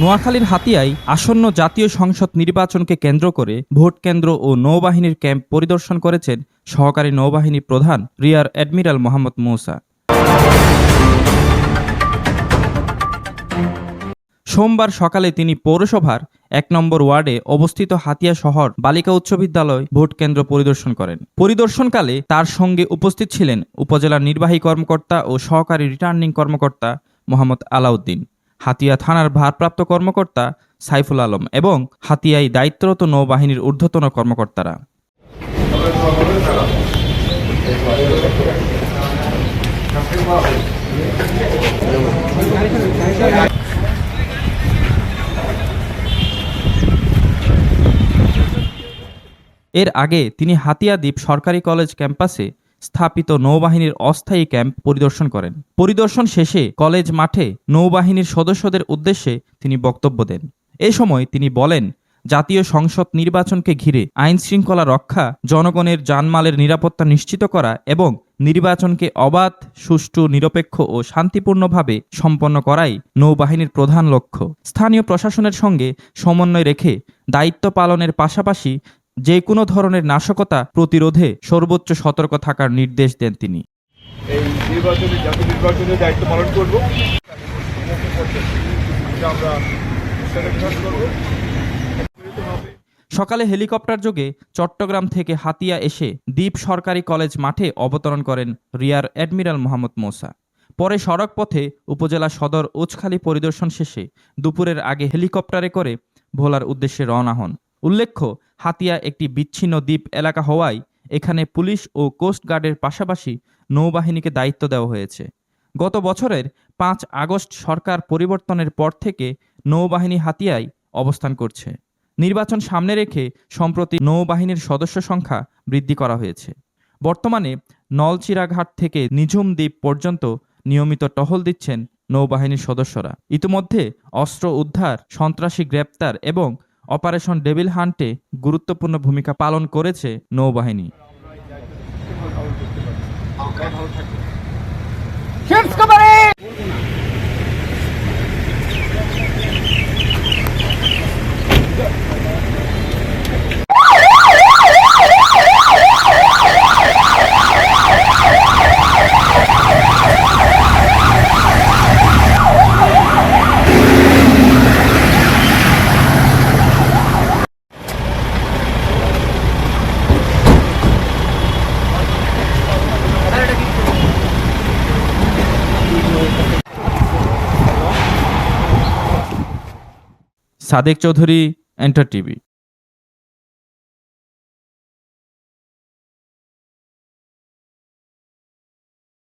নোয়াখালীর হাতিয়ায় আসন্ন জাতীয় সংসদ নির্বাচনকে কেন্দ্র করে ভোট কেন্দ্র ও নৌবাহিনীর ক্যাম্প পরিদর্শন করেছেন সহকারী নৌবাহিনী প্রধান রিয়ার অ্যাডমিরাল মোহাম্মদ মৌসা। সোমবার সকালে তিনি পৌরসভার এক নম্বর ওয়ার্ডে অবস্থিত হাতিয়া শহর বালিকা উচ্চ বিদ্যালয় ভোট কেন্দ্র পরিদর্শন করেন। পরিদর্শনকালে তার সঙ্গে উপস্থিত ছিলেন উপজেলার নির্বাহী কর্মকর্তা ও সহকারী রিটার্নিং কর্মকর্তা মোহাম্মদ আলাউদ্দিন। হাতিয়া থানার ভারপ্রাপ্ত কর্মকর্তা সাইফুল আলম এবং হাতিয়ায় দায়িত্বরত নৌবাহিনীর ঊর্ধ্বতন কর্মকর্তারা। এর আগে তিনি হাতিয়া দ্বীপ সরকারি কলেজ ক্যাম্পাসে স্থাপিত নৌবাহিনীর অস্থায়ী ক্যাম্প পরিদর্শন করেন। পরিদর্শন শেষে কলেজ মাঠে নৌবাহিনীর সদস্যদের উদ্দেশ্যে তিনি বক্তব্য দেন। এ সময় তিনি বলেন, জাতীয় সংসদ নির্বাচনকে ঘিরে আইন শৃঙ্খলা রক্ষা, জনগণের জানমালের নিরাপত্তা নিশ্চিত করা এবং নির্বাচনকে অবাধ, সুষ্ঠু, নিরপেক্ষ ও শান্তিপূর্ণভাবে সম্পন্ন করাই নৌবাহিনীর প্রধান লক্ষ্য। স্থানীয় প্রশাসনের সঙ্গে সমন্বয় রেখে দায়িত্ব পালনের পাশাপাশি যে কোনো ধরনের নাশকতা প্রতিরোধে সর্বোচ্চ সতর্ক থাকার নির্দেশ দেন তিনি। এই নির্বাচনে জাতীয় নির্বাচনের দায়িত্ব পালন করব। আমরা সকালে হেলিকপ্টার যোগে চট্টগ্রাম থেকে হাতিয়া এসে দ্বীপ সরকারি কলেজ মাঠে অবতরণ করেন রিয়ার অ্যাডমিরাল মোহাম্মদ মোসা। পরে সড়ক পথে উপজেলা সদর উচখালী পরিদর্শন শেষে দুপুরের আগে হেলিকপ্টারে করে ভোলার উদ্দেশ্যে রওনা হন। উল্লেখ্য, হাতিয়া একটি বিচ্ছিন্ন দ্বীপ এলাকা হওয়ায় এখানে পুলিশ ও কোস্ট গার্ডের পাশাপাশি নৌবাহিনীকে দায়িত্ব দেওয়া হয়েছে। গত বছরের পাঁচ আগস্ট সরকার পরিবর্তনের পর থেকে নৌবাহিনী হাতিয়ায় অবস্থান করছে। নির্বাচন সামনে রেখে সম্প্রতি নৌবাহিনীর সদস্য সংখ্যা বৃদ্ধি করা হয়েছে। বর্তমানে নলচিরাঘাট থেকে নিঝুম দ্বীপ পর্যন্ত নিয়মিত টহল দিচ্ছেন নৌবাহিনীর সদস্যরা। ইতিমধ্যে অস্ত্র উদ্ধার, সন্ত্রাসী গ্রেপ্তার এবং অপারেশন ডেভিল হান্টে গুরুত্বপূর্ণ ভূমিকা পালন করেছে নৌবাহিনী। Sadek Chowdhury enter TV